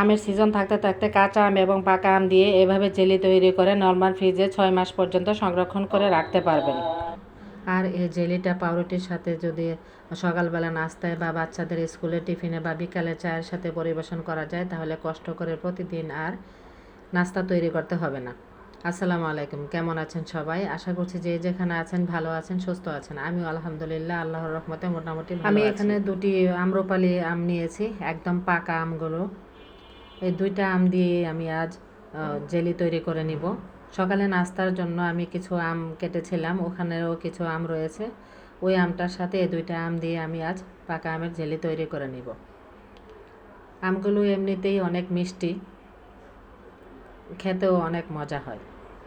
আমের সিজন থাকতে থাকতে কাঁচা আম এবং পাকা আম দিয়ে এভাবে জেলি তৈরি করে নর্মাল ফ্রিজে ছয় মাস পর্যন্ত সংরক্ষণ করে রাখতে পারবেন। আর এই জেলিটা পাউরুটির সাথে যদি সকালবেলা নাস্তায় বা বাচ্চাদের স্কুলে টিফিনে বা বিকালে চায়ের সাথে পরিবেশন করা যায় তাহলে কষ্ট করে প্রতিদিন আর নাস্তা তৈরি করতে হবে না। আসসালামু আলাইকুম কেমন আছেন সবাই? আশা করছি যে যেখানে আছেন ভালো আছেন সুস্থ আছেন। আমি আলহামদুলিল্লাহ আল্লাহর রহমতে মোটামুটি আমি এখানে দুটি আম্রপালি আম নিয়েছি একদম পাকা আমগুলো। এই দুইটা আম দিয়ে আমি আজ জেলি তৈরি করে নিব। সকালে নাস্তার জন্য আমি কিছু আম কেটেছিলাম, ওখানেও কিছু আম রয়েছে। ওই আমটার সাথে এই দুইটা আম দিয়ে আমি আজ পাকা আমের জেলি তৈরি করে নিব। আমগুলো এমনিতেই অনেক মিষ্টি, খেতেও অনেক মজা হয়।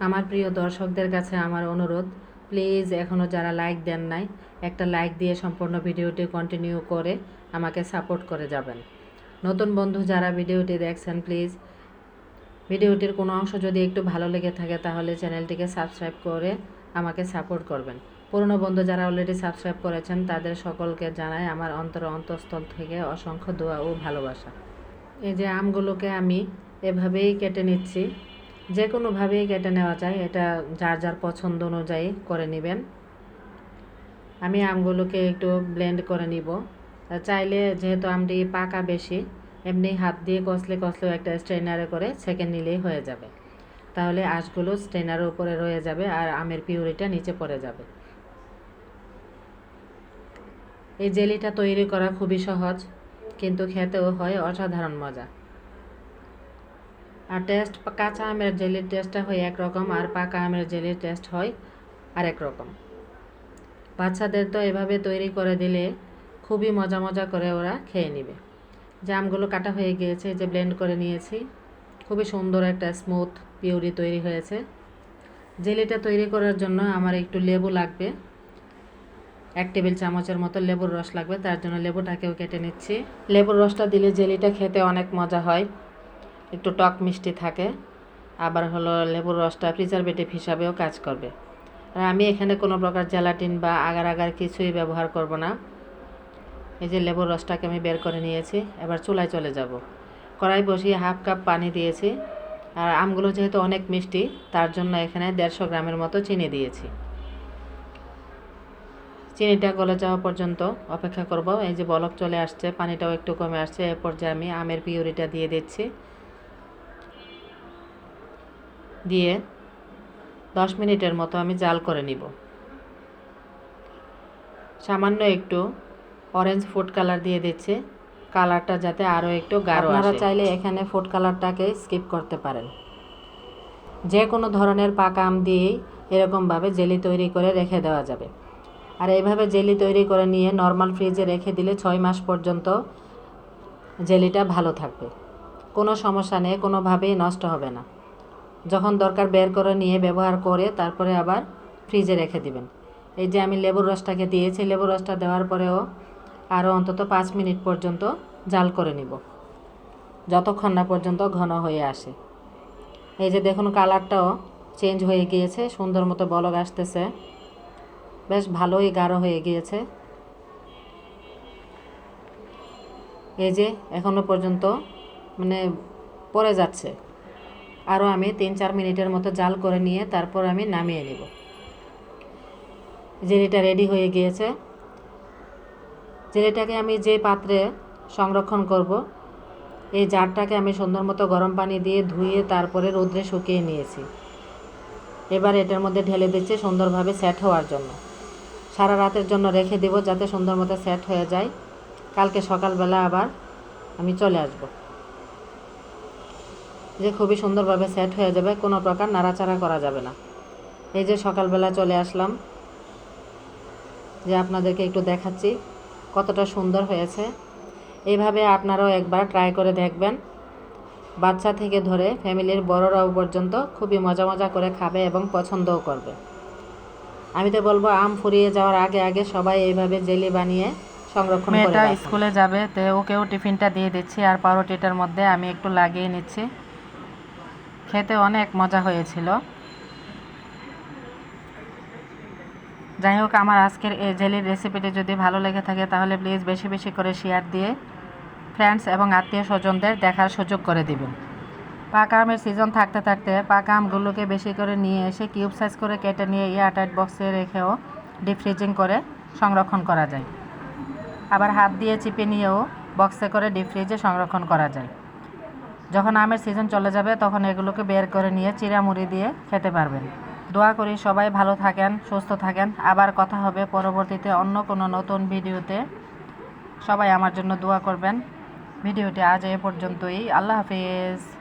আমার প্রিয় দর্শকদের কাছে আমার অনুরোধ, প্লিজ এখনও যারা লাইক দেন নাই, একটা লাইক দিয়ে সম্পূর্ণ ভিডিওটি কন্টিনিউ করে আমাকে সাপোর্ট করে যাবেন। নতুন বন্ধু যারা ভিডিওটি দেখছেন প্লিজ ভিডিওটির কোনো অংশ যদি একটু ভালো লেগে থাকে, তাহলে চ্যানেলটিকে সাবস্ক্রাইব করে আমাকে সাপোর্ট করবেন। পুরনো বন্ধু যারা অলরেডি সাবস্ক্রাইব করেছেন, তাদের সকলকে জানাই আমার অন্তর অন্তঃস্থল থেকে অসংখ্য দোয়া ও ভালোবাসা। এই যে আমগুলোকে আমি এভাবেই কেটে নিচ্ছি। যে কোনোভাবেই কেটে নেওয়া যায়, এটা যার যার পছন্দ অনুযায়ী করে নেবেন। আমি আমগুলোকে একটু ব্লেন্ড করে নিব। চাইলে যেহেতু আমটি পাকা বেশি, এমনি হাত দিয়ে কষলে কষলেও একটা স্ট্রেনারে করে ছেঁকে নিলেই হয়ে যাবে। তাহলে আঁশগুলো স্ট্রেনারের উপরে রয়ে যাবে আর আমের পিউরিটা নিচে পড়ে যাবে। এই জেলিটা তৈরি করা খুবই সহজ, কিন্তু খেতেও হয় অসাধারণ মজা। আর টেস্ট, কাঁচা আমের জেলির টেস্টটা হয় একরকম আর পাকা আমের জেলির টেস্ট হয় আরেক রকম। বাচ্চাদের তো এভাবে তৈরি করে দিলে খুবই মজা মজা করে ওরা খেয়ে নেবে। যে আমগুলো কাটা হয়ে গিয়েছে, যে ব্লেন্ড করে নিয়েছি, খুবই সুন্দর একটা স্মুথ পিউরি তৈরি হয়েছে। জেলিটা তৈরি করার জন্য আমার একটু লেবু লাগবে। এক টেবিল চামচের মতো লেবুর রস লাগবে, তার জন্য লেবুটাকেও কেটে নিচ্ছি। লেবুর রসটা দিলে জেলিটা খেতে অনেক মজা হয়, একটু টক মিষ্টি থাকে। আবার হলো লেবুর রসটা প্রিজারভেটিভ হিসাবেও কাজ করবে। আর আমি এখানে কোনো প্রকার জেলাটিন বা আগার আগার কিছুই ব্যবহার করব না। এই যে লেবুর রসটাকে আমি বের করে নিয়েছি, এবার চুলায় চলে যাব। কড়াই বসিয়ে হাফ কাপ পানি দিয়েছি, আর আমগুলো যেহেতু অনেক মিষ্টি, তার জন্য এখানে দেড়শো গ্রামের মতো চিনি দিয়েছি। চিনিটা গলে যাওয়া পর্যন্ত অপেক্ষা করব, এই যে বলক চলে আসছে, পানিটাও একটু কমে আসছে, এ পর্যায়ে আমি আমের পিউরিটা দিয়ে দিচ্ছি। দিয়ে দশ মিনিটের মতো আমি জাল করে নিব। সামান্য একটু অরেঞ্জ ফুড কালার দিয়ে দিচ্ছি। কালারটা যাতে আরও একটু গাঢ় আপনারা চাইলে এখানে ফুড কালারটাকে স্কিপ করতে পারেন। যে কোনো ধরনের পাকা আম দিয়েই এরকমভাবে জেলি তৈরি করে রেখে দেওয়া যাবে। আর এইভাবে জেলি তৈরি করে নিয়ে নর্মাল ফ্রিজে রেখে দিলে ছয় মাস পর্যন্ত জেলিটা ভালো থাকবে। কোনো সমস্যা নেই কোনোভাবেই নষ্ট হবে না। যখন দরকার বের করে নিয়ে ব্যবহার করে তারপরে আবার ফ্রিজে রেখে দিবেন। এই যে আমি লেবুর রসটাকে দিয়েছি লেবুর রসটা দেওয়ার পরেও আরও অন্তত পাঁচ মিনিট পর্যন্ত জাল করে নিব। যতক্ষণ না পর্যন্ত ঘন হয়ে আসে। এই যে দেখুন কালারটাও চেঞ্জ হয়ে গিয়েছে, সুন্দর মতো বলক আসতেছে। বেশ ভালোই গাঢ় হয়ে গিয়েছে। এই যে এখনও পর্যন্ত মানে পড়ে যাচ্ছে। আরও আমি তিন চার মিনিটের মতো জাল করে নিয়ে তারপর আমি নামিয়ে নিব। জেলিটা রেডি হয়ে গিয়েছে। জেলিটাকে আমি যে পাত্রে সংরক্ষণ করব, এই জারটাকে আমি সুন্দর মতো গরম পানি দিয়ে ধুয়ে তারপরে রোদ্রে শুকিয়ে নিয়েছি। এবার এটার মধ্যে ঢেলে দিচ্ছি সুন্দরভাবে সেট হওয়ার জন্য। সারা রাতের জন্য রেখে দেব যাতে সুন্দর মতো সেট হয়ে যায়। কালকে সকালবেলা আবার আমি চলে আসব। যে খুবই সুন্দরভাবে সেট হয়ে যাবে, কোনো প্রকার নাড়াচাড়া করা যাবে না। এই যে সকালবেলা চলে আসলাম। যে আপনাদেরকে একটু দেখাচ্ছি। কতটা সুন্দর হয়েছে। এইভাবে আপনারাও একবার ট্রাই করে দেখবেন। বাচ্চা থেকে ধরে ফ্যামিলির বড়রাও পর্যন্ত খুবই মজা মজা করে খাবে এবং পছন্দও করবে। আমি তো বলব আম ফুরিয়ে যাওয়ার আগে আগে সবাই এইভাবে জেলি বানিয়ে সংরক্ষণ করে মেয়েটা স্কুলে যাবে তো ওকেও টিফিনটা দিয়ে দিচ্ছি আর পাউরুটিটার মধ্যে আমি একটু লাগিয়ে নিচ্ছি। খেতে অনেক মজা হয়েছিল। যাই হোক আমার আজকের এই জেলির রেসিপিটি যদি ভালো লেগে থাকে, তাহলে প্লিজ বেশি বেশি করে শেয়ার দিয়ে ফ্রেন্ডস এবং আত্মীয় স্বজনদের দেখার সুযোগ করে দিবেন। পাকা আমের সিজন থাকতে থাকতে পাকা আমগুলোকে বেশি করে নিয়ে এসে কিউব সাইজ করে কেটে নিয়ে এয়ারটাইট বক্সে রেখেও ডিপ ফ্রিজিং করে সংরক্ষণ করা যায়। আবার হাত দিয়ে চিপে নিয়েও বক্সে করে ডিপ ফ্রিজে সংরক্ষণ করা যায়। যখন আমের সিজন চলে যাবে, তখন এগুলোকে বের করে নিয়ে চিরামুড়ি দিয়ে খেতে পারবেন। দোয়া করি সবাই ভালো থাকেন, সুস্থ থাকেন। আবার কথা হবে পরবর্তীতে অন্য কোনো নতুন ভিডিওতে। সবাই আমার জন্য দোয়া করবেন। ভিডিওটি আজ এ পর্যন্তই। আল্লাহ হাফিজ।